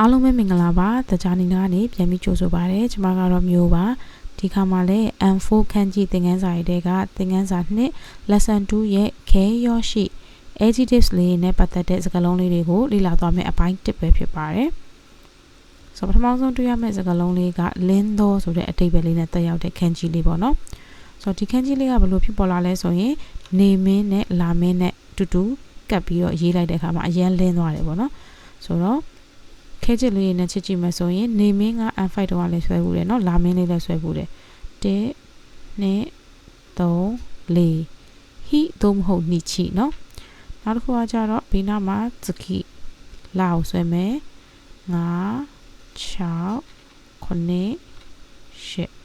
အားလုံးပဲမင်္ဂလာပါတကြားနေကနေပြန်ပြီးကြိုဆိုပါရစေကျွန်မကတော့မျိုးပါဒီခါမှာလည်း M4 ခန်းကြီးသင်ခန်းစာရေးတဲ့ကသင်ခန်းစာ2 lesson 2ရဲ့ခဲရောရှိ adjectives လေးနဲ့ပတ်သက်တဲ့စကားလုံးလေးတွေကိုလေ့လာသွားမယ့်အပိုင်း1ပဲဖြစ်ပါတယ်ဆိုတော့ပထမဆုံးတွေ့ရမယ့်စကားလုံးလေးက lindo ဆိုတဲ့အတိတ်ပဲလေးနဲ့တက်ရောက်တဲ့ခန်းကြီးလေးပေါ့နော်ဆိုတော့ဒီခန်းကြီးလေးကဘယ်လိုဖြစ်ပေါ်လာလဲဆိုရင်နေမင်းနဲ့လာမင်းနဲ့တူတူကပ်ပြီးတော့ရေးလိုက်တဲ့အခါမှာအရန်လင်းသွားတယ်ပေါ့နော်ဆိုတော့ ခဲချစ်လေးနဲ့ချစ်ကြည့်မယ်ဆိုရင်နေမင်းက M5 တော့လည်းဆွဲဘူးတယ်နော်လာမင်းလေးလည်းဆွဲဘူးတယ်1 2 3 4ဟိသို့မဟုတ်နီချီနော်နောက်တစ်ခုကကြတော့ဘေးနားမှာဇကိလာအောင်ဆွဲမယ်5 6 9 10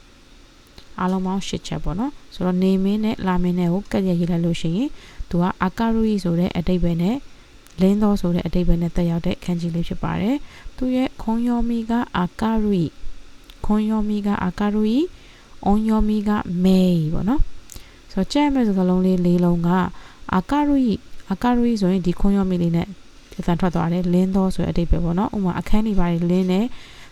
အားလုံးပေါင်း၈ချက်ပေါ့နော်ဆိုတော့နေမင်းနဲ့လာမင်းနဲ့ကိုကတ်ရရေးလိုက်လို့ရှိရင်သူကအာကာရိုရီဆိုတဲ့အတိတ်ပဲနဲ့ လင်းသောဆိုတဲ့အတိတ်ပဲနဲ့တက်ရောက်တဲ့ခန်းကြီးလေးဖြစ်ပါတယ်သူရဲ့ခွန်ယောမီကအာကာရုခွန်ယောမီကအာကာရုအွန်ယောမီကမေပေါ့နော်ဆိုတော့ကြက်မဲ့စကားလုံးလေးလေးလုံးကအာကာရုအာကာရုဆိုရင်ဒီခွန်ယောမီလေးနဲ့အတန်ထွက်သွားတယ်လင်းသောဆိုတဲ့အတိတ်ပဲပေါ့နော်ဥပမာအခန်းတွေပါတယ်လင်းနဲ့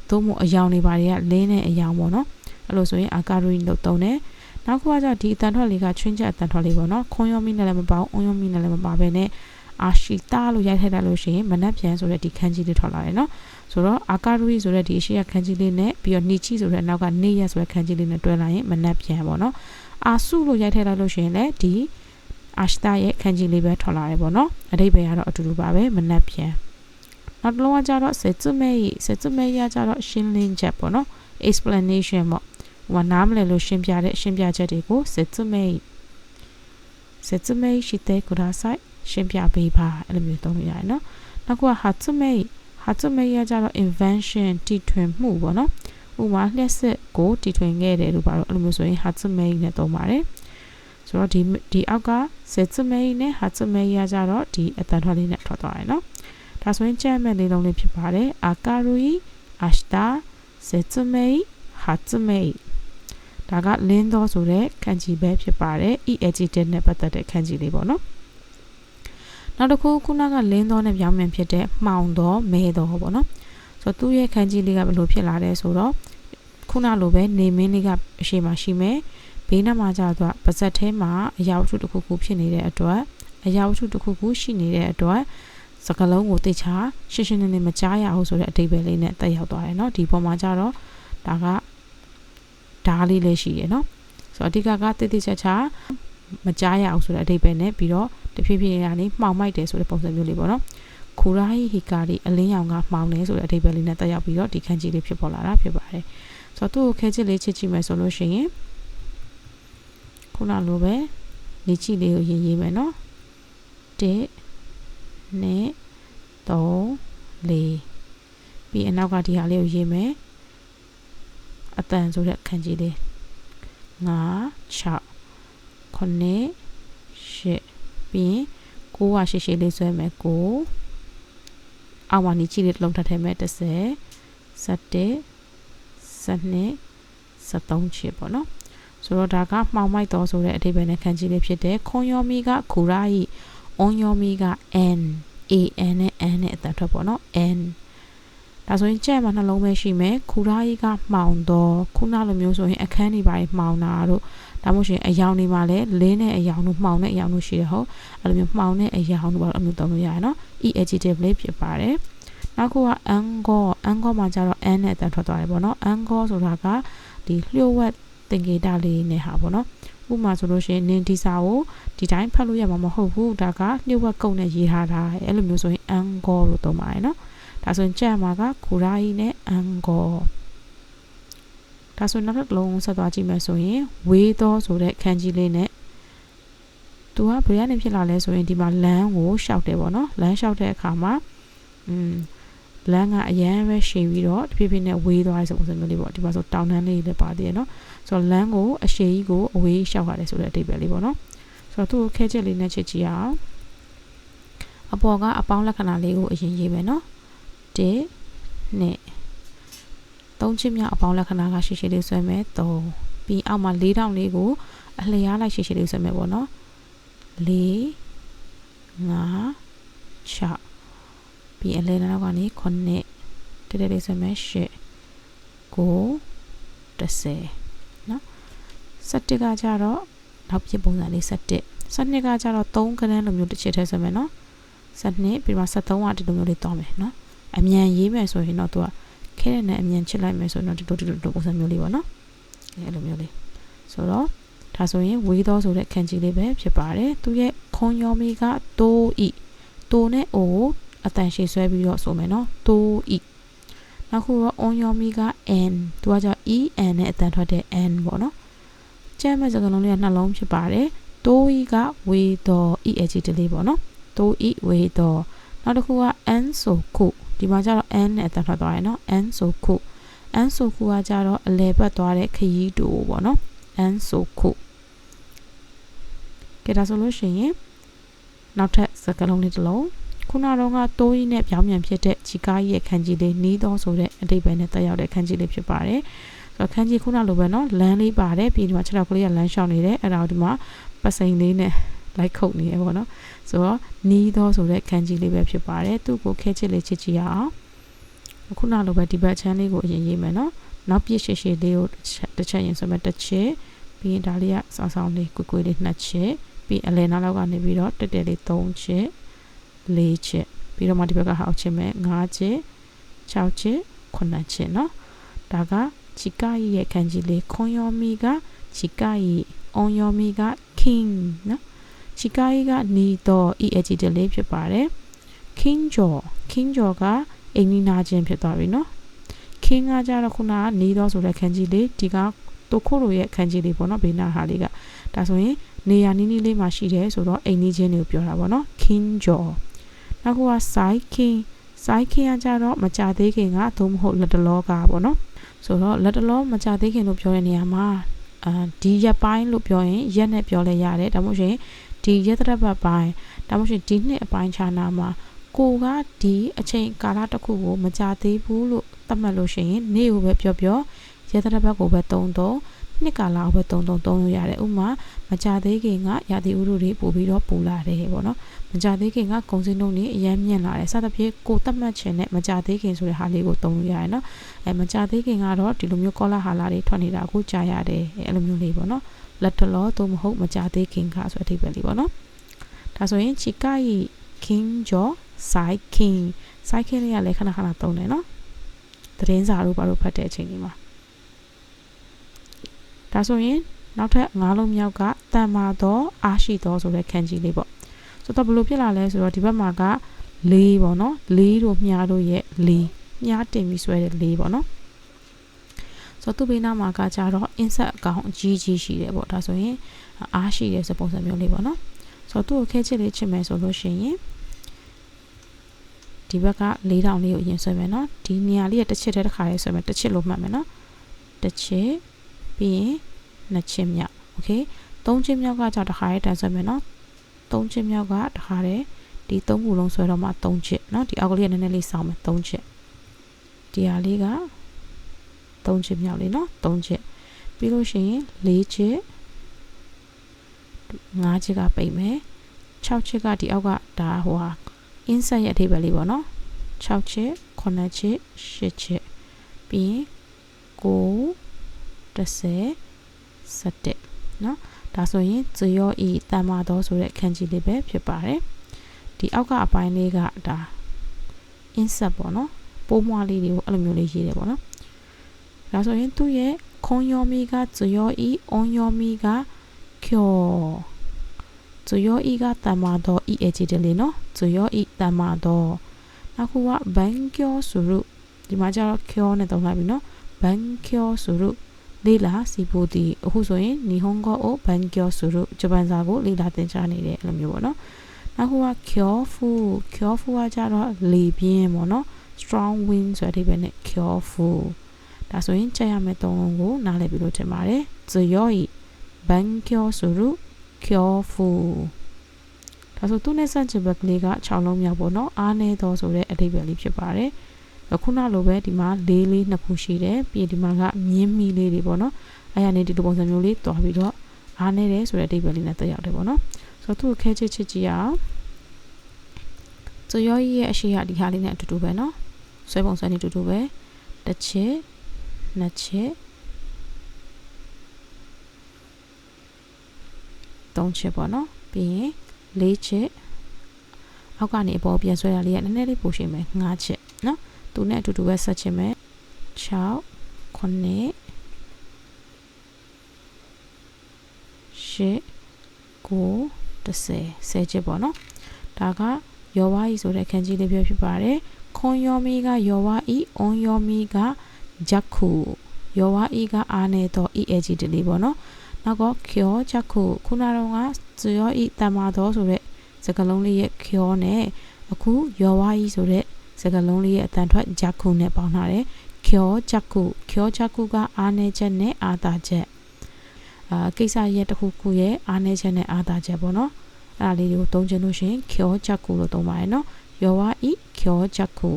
သို့မဟုတ်အယောင်တွေပါတယ်ကလင်းနဲ့အယောင်ပေါ့နော်အဲ့လိုဆိုရင်အာကာရုလို့သုံးတယ်နောက်ခုကကြဒီအတန်ထွက်လေးကချွင်းချက်အတန်ထွက်လေးပေါ့နော်ခွန်ယောမီနဲ့လည်းမပါဘူးအွန်ယောမီနဲ့လည်းမပါဘဲနဲ့ အာရှိတာလို့ရိုက်ထည့်လိုက်လို့ရှိရင်မနက်ပြန်ဆိုတဲ့ဒီခန်းကြီးလေးထွက်လာတယ်နော်ဆိုတော့အာကာရူရီဆိုတဲ့ဒီအရှိရခန်းကြီးလေးနဲ့ပြီးတော့နီချီဆိုတဲ့အနောက်ကနေရဆိုတဲ့ခန်းကြီးလေးနဲ့တွဲလိုက်ရင်မနက်ပြန်ပေါ့နော်အာစုလို့ရိုက်ထည့်လိုက်လို့ရှိရင်လည်းဒီအာရှိတာရဲ့ခန်းကြီးလေးပဲထွက်လာတယ်ပေါ့နော်အတိတ်ပဲကတော့အတူတူပါပဲမနက်ပြန်နောက်တစ်လုံးကကြတော့စေတုမဲရီစေတုမဲရီကကြတော့ရှင်းလင်းချက်ပေါ့နော် explanation ပေါ့ဟိုနားမလည်လို့ရှင်းပြတဲ့ရှင်းပြချက်တွေကိုစေတုမဲရီစေတုမဲရီရှိတဲ့ကုဒါဆိုင် ရှင်းပြပေးပါအဲ့လိုမျိုးသုံးလို့ရတယ်နော်နောက်ကဟာချုမေဟာချုမေရကြတော့ invention တီထွင်မှုပေါ့နော်ဥပမာလျှက်စစ်ကိုတီထွင်ခဲ့တယ်လို့ပါတော့အဲ့လိုမျိုးဆိုရင်ဟာချုမေနဲ့သုံးပါတယ်ဆိုတော့ဒီဒီအောက်ကစေချုမေနဲ့ဟာချုမေရကြတော့ဒီအတန်ထွက်လေးနဲ့ထွက်သွားတယ်နော်ဒါဆိုရင်ကြက်မဲ့လေးလုံးလေးဖြစ်ပါတယ်အာကာရူယီအာရှတာစေချုမေဟာချုမေဒါကလင်းသောဆိုတဲ့ခန်းကြီးပဲဖြစ်ပါတယ် e adjective နဲ့ပတ်သက်တဲ့ခန်းကြီးလေးပေါ့နော် နောက်တစ်ခုခုနကလင်းသောနဲ့ပြောင်းပြန်ဖြစ်တဲ့မှောင်သောမဲသောပေါ့နော်ဆိုတော့သူ့ရဲ့ခန်းကြီးလေးကဘယ်လိုဖြစ်လာလဲဆိုတော့ခုနလိုပဲနေမင်းလေးကအရှိမရှိမယ်ဘေးနားမှာကျတော့ပါဇက်ထဲမှာအရာဝတ္ထုတစ်ခုခုဖြစ်နေတဲ့အတွက်အရာဝတ္ထုတစ်ခုခုရှိနေတဲ့အတွက်စကလုံးကိုသိချာရှင်းရှင်းလင်းလင်းမကြားရဘူးဆိုတဲ့အတိတ်ပဲလေးနဲ့တက်ရောက်သွားတယ်เนาะဒီပေါ်မှာကျတော့ဒါကဓားလေးလည်းရှိတယ်เนาะဆိုတော့အဓိကကတိတိကျကျမကြားရအောင်ဆိုတဲ့အတိတ်ပဲနဲ့ပြီးတော့ တဖြည်းဖြည်းကနေမှောင်မိုက်တယ်ဆိုတဲ့ပုံစံမျိုးလေးပေါ့နော်ခူရာဟီဟီကာဒီအလင်းရောင်ကမှောင်တယ်ဆိုတဲ့အဓိပ္ပာယ်လေးနဲ့တက်ရောက်ပြီးတော့ဒီခန်းကြီးလေးဖြစ်ပေါ်လာတာဖြစ်ပါတယ်ဆိုတော့သူ့ကိုခဲချစ်လေးချစ်ကြည့်မယ်ဆိုလို့ရှိရင်ခုနလိုပဲနေချီလေးကိုရေးရေးမယ်နော်1 2 3 4ပြီးအနောက်ကဒီဟာလေးကိုရေးမယ်အတန်ဆိုတဲ့ခန်းကြီးလေး5 6 9 10 ပြီးရင်6ကရှေ့ရှေ့လေးဆွဲမယ်9အောက်မှာနီချီလေးတစ်လုံးထပ်ထည့်မယ်30 17 12 73ချစ်ပေါ့နော်ဆိုတော့ဒါကမှောင်မိုက်တော်ဆိုတဲ့အဓိပ္ပာယ်နဲ့ခံကြည့်လေးဖြစ်တဲ့ခွန်ယောမီကခူရာဤအွန်ယောမီက n a n နဲ့ n နဲ့အတန်ထွက်ပေါ့နော် n ဒါဆိုရင်ကြက်မှာနှလုံးပဲရှိမယ်ခူရာဤကမှောင်တော်ခုနလိုမျိုးဆိုရင်အခန်းတွေပါမှောင်တာတို့ ဒါမှမဟုတ်ရှင်အယောင်တွေမှာလည်းလင်းတဲ့အယောင်တို့မှောင်တဲ့အယောင်တို့ရှိတယ်ဟုတ်အဲ့လိုမျိုးမှောင်တဲ့အယောင်တို့ဘာလို့အမျိုးသုံးလို့ရတယ်နော် e adjective လေးဖြစ်ပါတယ်နောက်ခုက angle angle မှာကျတော့ n နဲ့အတန်ထွက်သွားတယ်ပေါ့နော် angle ဆိုတာကဒီလျှို့ဝှက်သင်္ကေတလေးနဲ့ဟာပေါ့နော်ဥပမာဆိုလို့ရှိရင်နင်ဒီစာကိုဒီတိုင်းဖတ်လို့ရမှာမဟုတ်ဘူးဒါကလျှို့ဝှက်ကုတ်နဲ့ရေးထားတာအဲ့လိုမျိုးဆိုရင် angle လို့သုံးပါတယ်နော်ဒါဆိုရင်ကြက်မှာကခူရာကြီးနဲ့ angle ဒါဆိုနောက်တစ်လုံးဆက်သွားကြည့်မယ်ဆိုရင်ဝေးသောဆိုတဲ့ခန်းကြီးလေးနဲ့သူကဘယ်ကနေဖြစ်လာလဲဆိုရင်ဒီမှာလမ်းကိုရှောက်တယ်ပေါ့နော်လမ်းရှောက်တဲ့အခါမှာอืมလမ်းကအရန်ပဲရှည်ပြီးတော့တဖြည်းဖြည်းနဲ့ဝေးသွားတဲ့ပုံစံမျိုးလေးပေါ့ဒီမှာဆိုတောင်တန်းလေးလည်းပါသေးတယ်နော်ဆိုတော့လမ်းကိုအရှည်ကြီးကိုအဝေးရှောက်ရတယ်ဆိုတဲ့အတိတ်ပဲလေးပေါ့နော်ဆိုတော့သူ့ကိုခဲချက်လေးနဲ့ချစ်ကြည့်အောင်အပေါ်ကအပေါင်းလက္ခဏာလေးကိုအရင်ရေးမယ်နော်1 2 သုံးချစ်မြောက်အပေါင်းလက္ခဏာကရှိရှိလေးဆွဲမယ်3ပြီးအောက်မှာ၄တောင်လေးကိုအလျားလိုက်ရှိရှိလေးဆွဲမယ်ပေါ့နော်4 5 6ပြီးအလဲနောက်ကနေ9တက်တက်လေးဆွဲမယ်8 9 10နော်17ကကြတော့နောက်ပြပုံစံလေး17 12ကကြတော့3ကနန်းလိုမျိုးတစ်ချက်ထဲဆွဲမယ်နော်12ပြီးမှ73ကဒီလိုမျိုးလေးသွားမယ်နော်အမြန်ရေးမယ်ဆိုရင်တော့သူက ခဲတဲ့နဲ့အမြန်ချစ်လိုက်မယ်ဆိုရင်တော့ဒီလိုဒီလိုပုံစံမျိုးလေးပေါ့နော်အဲလိုမျိုးလေးဆိုတော့ဒါဆိုရင်ဝေးသောဆိုတဲ့ခံကြီးလေးပဲဖြစ်ပါတယ်သူရဲ့ခွန်ယောမီကတိုးဤတိုးနဲ့အိုအတန်ရှည်ဆွဲပြီးတော့ဆိုမယ်နော်တိုးဤနောက်ခုတော့ on ယောမီက n သူကကြောင့် e n နဲ့အတန်ထွက်တဲ့ n ပေါ့နော်ကျမ်းမဲ့စကားလုံးလေးကနှလုံးဖြစ်ပါတယ်တိုးဤကဝေးသော e h တလေးပေါ့နော်တိုးဤဝေးသောနောက်တစ်ခုက n ဆိုခု ဒီမှာကျတော့ n နဲ့အတန်ထွက်သွားရယ်နော် n ဆိုခု n ဆိုခုကကျတော့အလဲပတ်သွားတဲ့ခရီးတူပေါ့နော် n ဆိုခုကဲဒါဆိုလို့ရှိရင်နောက်ထပ်စကားလုံးလေးတစ်လုံးခုနတော့ကတိုးကြီးနဲ့ပြောင်းပြန်ဖြစ်တဲ့ချီကားကြီးရဲ့ခန်းကြီးလေးနီးသောဆိုတဲ့အတိတ်ပဲနဲ့တက်ရောက်တဲ့ခန်းကြီးလေးဖြစ်ပါတယ်ဆိုတော့ခန်းကြီးခုနလိုပဲเนาะလမ်းလေးပါတယ်ပြီးဒီမှာခြေထောက်ကလေးကလမ်းလျှောက်နေတယ်အဲ့ဒါကိုဒီမှာပစိန်လေးနဲ့ လိုက်ခုတ်နေရပေါ့နော်ဆိုတော့နီးသောဆိုတဲ့ခန်းကြီးလေးပဲဖြစ်ပါတယ်သူ့ကိုခဲချစ်လေးချစ်ကြည့်ရအောင်ခုနလိုပဲဒီဘက်ချမ်းလေးကိုအရင်ရေးမယ်နော်နောက်ပြည့်ရှည်ရှည်လေးကိုတစ်ချက်ရင်ဆိုမှတစ်ချက်ပြီးရင်ဒါလေးကစောင်းစောင်းလေးကွကွလေးနှစ်ချက်ပြီးအလဲနောက်လောက်ကနေပြီးတော့တက်တက်လေး၃ချက်၄ချက်ပြီးတော့မှဒီဘက်ကဟောက်ချက်မဲ့၅ချက်၆ချက်9ချက်เนาะဒါကချီကာရဲ့ခန်းကြီးလေးခွန်ယောမီကချီကာရဲ့အွန်ယောမီက king เนาะ ရှီကာဂီကနေတော့ EAGT လေးဖြစ်ပါတယ် King Jaw King Jaw ကအိမ်နီးနာချင်းဖြစ်သွားပြီနော် King ကကြတော့ခုနကနေတော့ဆိုတဲ့ခန်းကြီးလေးဒီကတိုခိုရိုရဲ့ခန်းကြီးလေးပေါ့နော်ဘေးနာဟာလေးကဒါဆိုရင်နေရာနီးနီးလေးမှာရှိတယ်ဆိုတော့အိမ်နီးချင်းတွေကိုပြောတာပေါ့နော် King Jaw နောက်ကစိုက်ခင်စိုက်ခင်ကကြတော့မကြသေးခင်ကသို့မဟုတ်လက်တလောကပေါ့နော်ဆိုတော့လက်တလောမကြသေးခင်လို့ပြောတဲ့နေရာမှာအာဒီရက်ပိုင်းလို့ပြောရင်ရက်နဲ့ပြောလဲရတယ်ဒါမှမဟုတ်ရင် ဒီရက်တရက်ပတ်ပိုင်းဒါမှမဟုတ်ဒီနှစ်အပိုင်းခြားနာမှာကိုကဒီအချိန်ကာလတစ်ခုကိုမကြသေးဘူးလို့သတ်မှတ်လို့ရှိရင်နေ့ကိုပဲပြောပြောရသတဘက်ကိုပဲတုံတုံနှစ်ကာလကိုပဲတုံတုံတုံလို့ရတယ်ဥမာမကြသေးခင်ကရာသီဥတုတွေပို့ပြီးတော့ပူလာတယ်ပေါ့နော်မကြသေးခင်ကကုံစင်းနှုန်းတွေအများမြင့်လာတယ်စသဖြင့်ကိုသတ်မှတ်ခြင်းနဲ့မကြသေးခင်ဆိုတဲ့ဟာလေးကိုတုံလို့ရတယ်နော်အဲမကြသေးခင်ကတော့ဒီလိုမျိုးကောလာဟာလာတွေထွက်နေတာကိုကြားရတယ်အဲလိုမျိုးလေးပေါ့နော် လက်တလောသို့မဟုတ်မကြသေးခင်ကဆိုတဲ့အဓိပ္ပာယ်လေးပေါ့နော်ဒါဆိုရင်ချီကာယီ king jo sai king sai king လေးကလည်းခဏခဏတုံးတယ်နော်သတင်းစာတို့ဘာလို့ဖတ်တဲ့အချိန်ဒီမှာဒါဆိုရင်နောက်ထပ်၅လုံးမြောက်ကတန်မာသောအားရှိသောဆိုတဲ့ခန်းကြီးလေးပေါ့ဆိုတော့ဘယ်လိုဖြစ်လာလဲဆိုတော့ဒီဘက်မှာကလေးပေါ့နော်လေးတို့မြားတို့ရဲ့လေးမြားတင်ပြီးဆွဲတဲ့လေးပေါ့နော် ဆိုတော့သူ့ဘေးနားမှာကကြတော့ insert အကောင်အကြီးကြီးရှိတယ်ပေါ့ဒါဆိုရင်အားရှိတဲ့စပုံစံမျိုးလေးပေါ့နော်ဆိုတော့သူ့ကိုခဲချစ်လေးချစ်မယ်ဆိုလို့ရှိရင်ဒီဘက်က၄တောင်လေးကိုအရင်ဆွဲမယ်နော်ဒီနေရာလေးကတစ်ချစ်တဲ့တစ်ခါလေးဆွဲမယ်တစ်ချစ်လို့မှတ်မယ်နော်တစ်ချစ်ပြီးရင်နှစ်ချစ်မြောက်โอเคသုံးချစ်မြောက်ကကြောင့်တစ်ခါလေးတန်ဆွဲမယ်နော်သုံးချစ်မြောက်ကတစ်ခါလေးဒီသုံးခုလုံးဆွဲတော့မှသုံးချစ်နော်ဒီအောက်ကလေးကနည်းနည်းလေးစောင်းမယ်သုံးချစ်ဒီဟာလေးက သုံးချစ်မြောက်လေးနော်သုံးချစ်ပြီးလို့ရှိရင်၄ချစ်၅ချစ်ကပိတ်မယ်6ချစ်ကဒီအောက်ကဒါဟိုဟာ insert ရဲ့အဓိပ္ပာယ်လေးပေါ့နော်6ချစ်9ချစ်10ချစ်ပြီးရင်9 10 17เนาะဒါဆိုရင်ဇယောဤတမ္မာတော်ဆိုတဲ့ခန်းကြီးလေးပဲဖြစ်ပါတယ်ဒီအောက်ကအပိုင်းလေးကဒါ insert ပေါ့နော်ပိုးမွားလေးတွေကိုအဲ့လိုမျိုးလေးရေးတယ်ပေါ့နော် ဒါဆိုရင်သူ့ရဲ့ခွန်ယောမီကဇယောဤအွန်ယောမီကကျော်ဇယောဤကတမ္မာတော် EH တယ်လေနော်ဇယောဤတမ္မာတော်နောက်ခုကဘန်ကျော်ဆိုရုဒီမှာကျတော့ကျော်နဲ့တုံးလိုက်ပြီနော်ဘန်ကျော်ဆိုရုလေလာစီဖို့ဒီအခုဆိုရင်နီဟွန်ဂိုအိုဘန်ကျော်ဆိုရုဂျပန်စာကိုလေလာသင်ကြားနေတယ်အဲ့လိုမျိုးပေါ့နော်နောက်ခုကကျော်ဖူကျော်ဖူကကျတော့လေပြင်းပေါ့နော် strong wind ဆိုတဲ့အဓိပ္ပာယ်နဲ့ကျော်ဖူ ဒါဆိုရင်ကြက်ရမယ့်သုံးလုံးကိုနားလည်ပြီးလို့ထင်ပါတယ်ဇယောဤဘန်ကျော်ဆိုရုကျော်ဖူဒါဆိုသူနဲ့ဆန့်ကျင်ဘက်ကလေးက6လုံးမြောက်ပေါ့နော်အားနေတော့ဆိုတဲ့အဓိပ္ပာယ်လေးဖြစ်ပါတယ်ခုနလိုပဲဒီမှာလေးလေးနှစ်ခုရှိတယ်ပြီးဒီမှာကမြင်းမီလေးတွေပေါ့နော်အဲ့ရနေဒီလိုပုံစံမျိုးလေးတွားပြီးတော့အားနေတယ်ဆိုတဲ့အဓိပ္ပာယ်လေးနဲ့တက်ရောက်တယ်ပေါ့နော်ဆိုတော့သူ့ခဲချစ်ချစ်ကြည့်အောင်ဇယောကြီးရဲ့အရှိရဒီဟာလေးနဲ့အတူတူပဲနော်ဆွဲပုံဆွဲနေတူတူပဲတစ်ချက် နှစ်ချက်သုံးချက်ပေါ့နော်ပြီးရင်လေးချက်အောက်ကနေအပေါ်ပြန်ဆွဲရလေးကနည်းနည်းလေးပိုရှင်းမယ်5ချက်နော်သူနဲ့အတူတူပဲဆက်ချင်မယ်6 9 10 9 10 10ချက်ပေါ့နော်ဒါကယောဝါဤဆိုတဲ့ခန်းကြီးလေးပြောဖြစ်ပါတယ်ခွန်ယောမီကယောဝါဤအွန်ယောမီက ဂျက်ခုယောဝါဤကအာနေတော့ဤအကြီးတလေးပေါ့နော်နောက်ကကျောဂျက်ခုခုနတော့ကဇယောဤတမတော်ဆိုတဲ့စကလုံးလေးရဲ့ကျောနဲ့အခုယောဝါဤဆိုတဲ့စကလုံးလေးရဲ့အတန်ထွက်ဂျက်ခုနဲ့ပေါင်းထားတယ်ကျောဂျက်ခုကျောဂျက်ခုကအာနေချက်နဲ့အာတာချက်အာကိစ္စရဲ့တစ်ခုခုရဲ့အာနေချက်နဲ့အာတာချက်ပေါ့နော်အဲ့ဒါလေးတွေကိုသုံးချင်လို့ရှိရင်ကျောဂျက်ခုလို့သုံးပါတယ်နော်ယောဝါဤကျောဂျက်ခု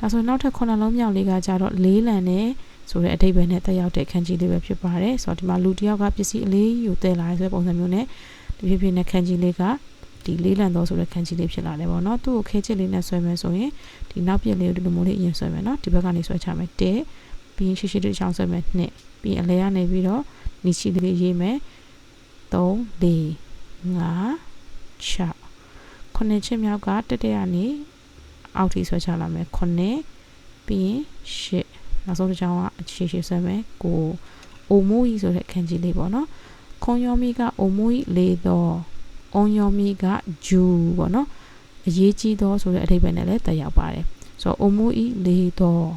ဒါဆိုနောက်ထပ်ခုနလုံးမြောက်လေးကကြတော့လေးလံနဲ့ဆိုတဲ့အဓိပ္ပာယ်နဲ့တက်ရောက်တဲ့ခန်းကြီးလေးပဲဖြစ်ပါတယ်ဆိုတော့ဒီမှာလူတစ်ယောက်ကပစ္စည်းအလေးယူတည်လာတဲ့ဆိုတဲ့ပုံစံမျိုးနဲ့ဒီဖြစ်ဖြစ်နဲ့ခန်းကြီးလေးကဒီလေးလံတော့ဆိုတဲ့ခန်းကြီးလေးဖြစ်လာတယ်ပေါ့နော်သူ့ကိုခဲချစ်လေးနဲ့ဆွဲမယ်ဆိုရင်ဒီနောက်ပြက်လေးကိုဒီလိုမျိုးလေးအရင်ဆွဲမယ်နော်ဒီဘက်ကနေဆွဲချမယ်1ပြီးရင်ရှိရှိတစ်ချောင်းဆွဲမယ်2ပြီးအလဲကနေပြီးတော့နီချီလေးရေးမယ်3 4 5 6ခုနှစ်ချက်မြောက်ကတက်တက်ကနေ အောက်ထိဆွဲချလာမယ်ခုနှစ်ပြီးရင်8နောက်ဆုံးတစ်ချောင်းကအခြေရှိဆွဲမယ်ကိုအိုမိုးကြီးဆိုတဲ့ခန်းကြီးလေးပေါ့နော်ခွန်ယောမီကအိုမိုးကြီးလေးတော့အွန်ယောမီကဂျူပေါ့နော်အရေးကြီးသောဆိုတဲ့အဓိပ္ပာယ်နဲ့လည်းတက်ရောက်ပါတယ်ဆိုတော့အိုမိုးကြီးလေးတော့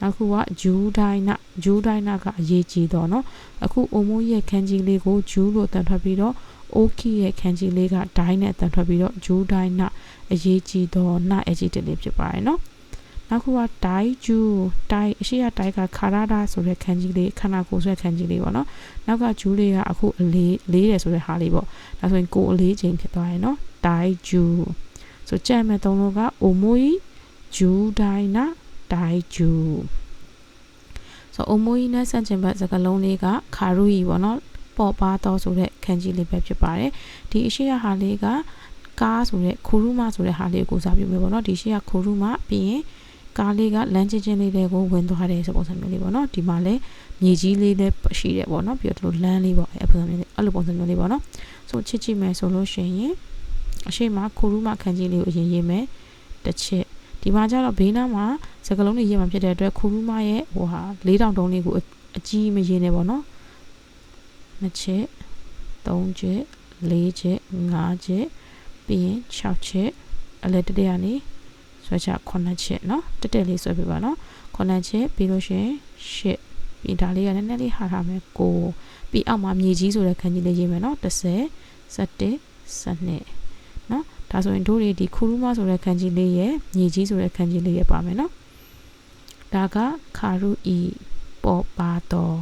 နောက်ခုကဂျူဒိုင်နာဂျူဒိုင်နာကအရေးကြီးတော့เนาะအခုအိုမိုးရဲ့ခန်းကြီးလေးကိုဂျူလို့တန်ထွက်ပြီးတော့ အိုကီရဲ့ခန်းကြီးလေးကဒိုင်းနဲ့အတန်ထွက်ပြီးတော့ဂျူးဒိုင်းနအရေးကြီးသောနအကြီးတစ်လေးဖြစ်ပါတယ်နော်နောက်ခုကဒိုင်ဂျူဒိုင်အရှိရဒိုင်ကခါရာဒါဆိုတဲ့ခန်းကြီးလေးခန္ဓာကိုယ်ဆွဲခန်းကြီးလေးပေါ့နော်နောက်ကဂျူးလေးကအခုအလေးလေးတယ်ဆိုတဲ့ဟာလေးပေါ့ဒါဆိုရင်ကိုအလေးချိန်ဖြစ်သွားရယ်နော်ဒိုင်ဂျူဆိုကြံမဲ့သုံးလုံးကအိုမိုီဂျူဒိုင်နာဒိုင်ဂျူဆိုအိုမိုီနဲ့ဆန့်ကျင်ဘက်စကားလုံးလေးကခါရူယီပေါ့နော် ပေါ်ပါတော့ဆိုတဲ့ခန်းကြီးလေးပဲဖြစ်ပါတယ်ဒီအရှိရဟာလေးကကားဆိုတဲ့ခိုရူမဆိုတဲ့ဟာလေးကိုစားပြမယ်ပေါ့နော်ဒီရှိရခိုရူမပြီးရင်ကားလေးကလမ်းချင်းချင်းလေးတွေကိုဝင်သွားတယ်ဆိုပုံစံမျိုးလေးပေါ့နော်ဒီမှာလည်းမြေကြီးလေးလည်းရှိတယ်ပေါ့နော်ပြီးတော့ဒီလိုလမ်းလေးပေါ့အဲ့ပုံစံမျိုးလေးအဲ့လိုပုံစံမျိုးလေးပေါ့နော်ဆိုချစ်ကြည့်မယ်ဆိုလို့ရှိရင်အရှိမခိုရူမခန်းကြီးလေးကိုအရင်ရေးမယ်တစ်ချက်ဒီမှာကျတော့ဘေးနားမှာစကလုံးလေးရေးမှဖြစ်တဲ့အတွက်ခိုရူမရဲ့ဟိုဟာ၄တောင်တုံးလေးကိုအကြီးမရေးနဲ့ပေါ့နော် နှစ်ချက်သုံးချက်လေးချက်ငါးချက်ပြီးရင်6ချက်အလဲတက်တက်ကနေဆွဲချ9ချက်เนาะတက်တက်လေးဆွဲပြပါเนาะ9ချက်ပြီးလို့ရှိရင်10ပြီးဒါလေးကလည်းနည်းနည်းလေးဟာထားမယ်9ပြီးအောက်မှာမြေကြီးဆိုတဲ့ခန်းကြီးလေးရေးမယ်เนาะ30 17 12เนาะဒါဆိုရင်တို့တွေဒီခူရူမဆိုတဲ့ခန်းကြီးလေးရဲ့မြေကြီးဆိုတဲ့ခန်းကြီးလေးရဲ့ပါမယ်เนาะဒါကခါရူဤပေါ်ပါတော့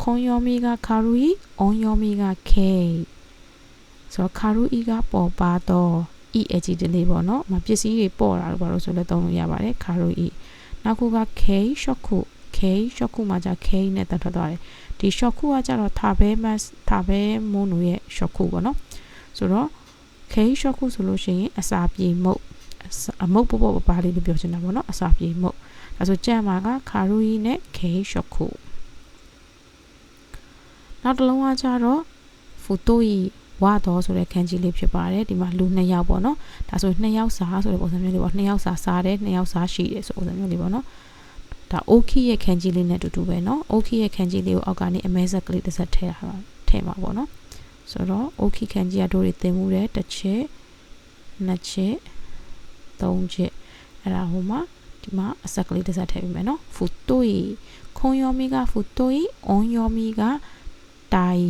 ခွန်ယောမီကခါရူဤအွန်ယောမီကခေဆိုတော့ခါရူဤကပေါ်ပါတော့ဤအကြီးတလေးပေါ့နော်မပစ္စည်းတွေပေါ်တာလို့ဘာလို့ဆိုလဲသုံးလို့ရပါတယ်ခါရူဤနောက်ခုက K shock ခု K shock ခုမှာじゃ K နဲ့တက်ထွက်သွားတယ်ဒီ shock ခုကကြတော့ထာဘဲမတ်ထာဘဲမွန်းတို့ရဲ့ shock ခုပေါ့နော်ဆိုတော့ K shock ခုဆိုလို့ရှိရင်အစာပြေမုတ်အမုတ်ပပပပါလေးလို့ပြောချင်တာပေါ့နော်အစာပြေမုတ်ဒါဆိုကြံမှာကခါရူဤနဲ့ K shock ခု နောက်တစ်လုံးကကြတော့ဖူတိုဤဝါတော်ဆိုတဲ့ခန်းကြီးလေးဖြစ်ပါတယ်ဒီမှာလူနှစ်ယောက်ပေါ့နော်ဒါဆိုနှစ်ယောက်စာဆိုတဲ့ပုံစံမျိုးလေးပေါ့နှစ်ယောက်စာစားတယ်နှစ်ယောက်စာရှိတယ်ဆိုပုံစံမျိုးလေးပေါ့နော်ဒါအိုခီရဲ့ခန်းကြီးလေးနဲ့အတူတူပဲเนาะအိုခီရဲ့ခန်းကြီးလေးကိုအောက်ကနေအမဲဆက်ကလေးတစ်ဆက်ထည့်ထားထည့်မှာပေါ့နော်ဆိုတော့အိုခီခန်းကြီးကတို့တွေတင်မှုတယ်တစ်ချက်နှစ်ချက်သုံးချက်အဲ့ဒါဟိုမှာဒီမှာအဆက်ကလေးတစ်ဆက်ထည့်ပြီးမယ်เนาะဖူတိုီခွန်ယောမီကဖူတိုီအွန်ယောမီက တိုင်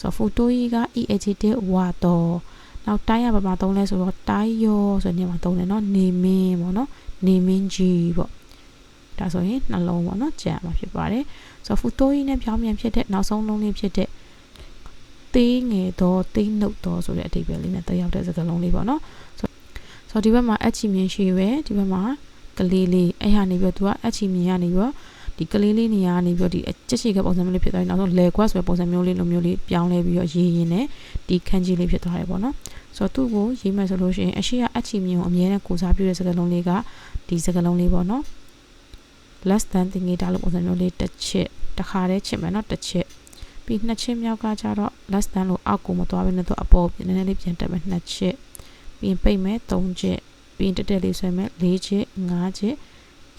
ဆိုဖူတိုကြီးက e adjective ဝါတော့နောက်တိုင်းရပါမှာသုံးလဲဆိုတော့တိုင်းရောဆိုနေမှာသုံးတယ်เนาะနေမင်းပေါ့เนาะနေမင်းကြီးပေါ့ဒါဆိုရင်နှလုံးပေါ့เนาะကြံမှာဖြစ်ပါတယ်ဆိုတော့ဖူတိုကြီးနဲ့ပြောင်းပြန်ဖြစ်တဲ့နောက်ဆုံးလုံးလေးဖြစ်တဲ့သေးငယ်တော့သေးနှုတ်တော့ဆိုတဲ့အဓိပ္ပာယ်လေးနဲ့တက်ရောက်တဲ့စကားလုံးလေးပေါ့เนาะဆိုတော့ဒီဘက်မှာအချီမြင်ရှိရွယ်ဒီဘက်မှာကလေးလေးအဲ့ဟာနေပြီးတော့သူကအချီမြင်ရနေပြီးတော့ ဒီကလေးလေးနေရာကနေပြီးတော့ဒီကြက်ရှိကပုံစံမျိုးလေးဖြစ်သွားရင်နောက်ဆုံး leg quad ဆိုတဲ့ပုံစံမျိုးလေးလိုမျိုးလေးပြောင်းလဲပြီးတော့ရေးရင်းနဲ့ဒီခန်းကြီးလေးဖြစ်သွားတယ်ပေါ့နော်ဆိုတော့သူ့ကိုရေးမယ်ဆိုလို့ရှိရင်အရှိကအချီမြင်ကိုအမြဲတမ်းကိုစားပြုတဲ့စကားလုံးလေးကဒီစကားလုံးလေးပေါ့နော် less than တင်ငေးတာလို့ပုံစံမျိုးလေးတစ်ချစ်တစ်ခါတည်းချစ်မယ်နော်တစ်ချစ်ပြီးနှစ်ချစ်မြောက်ကကြတော့ less than လို့အောက်ကိုမသွားဘဲနဲ့တော့အပေါ်နည်းနည်းလေးပြန်တက်မယ်နှစ်ချစ်ပြီးရင်ပိတ်မယ်သုံးချစ်ပြီးရင်တက်တက်လေးဆွဲမယ်လေးချစ်ငါးချစ်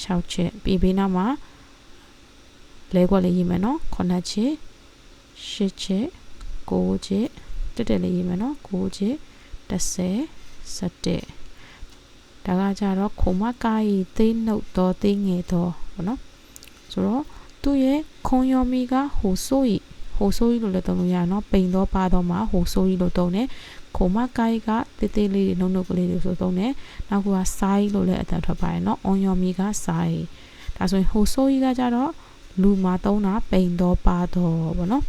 6ချစ်ပြီးဘေးနားမှာ လဲခွက်လေးရေးမယ်နော်9ချစ်10ချစ်9ချစ်တက်တက်လေးရေးမယ်နော်9ချစ်30 17ဒါကကြတော့ခုံမကားရီသိနှုတ်တော်သိငယ်တော်ပေါ့နော်ဆိုတော့သူ့ရဲ့ခုံယောမီကဟိုဆိုးဤဟိုဆိုးဤလို့လည်းသုံးလို့ရနော်ပိန်တော့ပါတော့မှာဟိုဆိုးဤလို့သုံးတယ်ခုံမကားရီကတေးသေးလေးတွေနှုတ်နှုတ်ကလေးတွေဆိုသုံးတယ်နောက်ကကဆိုင်လို့လည်းအတန်ထွက်ပါတယ်နော်အွန်ယောမီကဆိုင်ဒါဆိုရင်ဟိုဆိုးဤကကြတော့ လူမှာသုံးတာပိန်တော့ပါတော့ပေါ့နော်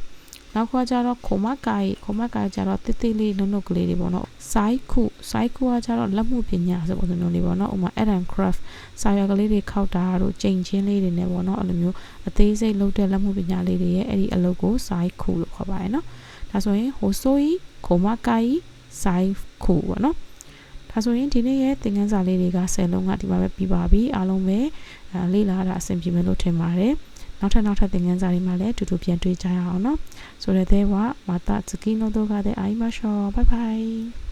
နောက်ကကြတော့ခုံမကိုင်ခုံမကိုင်ကြတော့တိတိလေးနုံနုံကလေးတွေပေါ့နော်စိုက်ခုစိုက်ခုကကြတော့လက်မှုပညာဆိုပုံစံမျိုးလေးပေါ့နော်ဥမာ Art and Craft စာရွက်ကလေးတွေခောက်တာတို့ကြိမ်ချင်းလေးတွေနဲ့ပေါ့နော်အဲ့လိုမျိုးအသေးစိတ်လုပ်တဲ့လက်မှုပညာလေးတွေရဲ့အဲ့ဒီအလုပ်ကိုစိုက်ခုလို့ခေါ်ပါတယ်နော်ဒါဆိုရင်ဟိုဆိုဤခုံမကိုင်စိုက်ခုပေါ့နော်ဒါဆိုရင်ဒီနေ့ရဲ့သင်ခန်းစာလေးတွေက10လုံးကဒီမှာပဲပြီးပါပြီအားလုံးပဲလေ့လာတာအဆင်ပြေမယ်လို့ထင်ပါတယ် နောက်ထပ်နောက်ထပ်သင်ခန်းစာတွေမှာလည်းအတူတူပြန်တွေ့ကြရအောင်နော်ဆိုတဲ့တဲ့ကမာတာဇကီနိုတို့ကတဲ့အိုင်မရှောဘိုင်ဘိုင်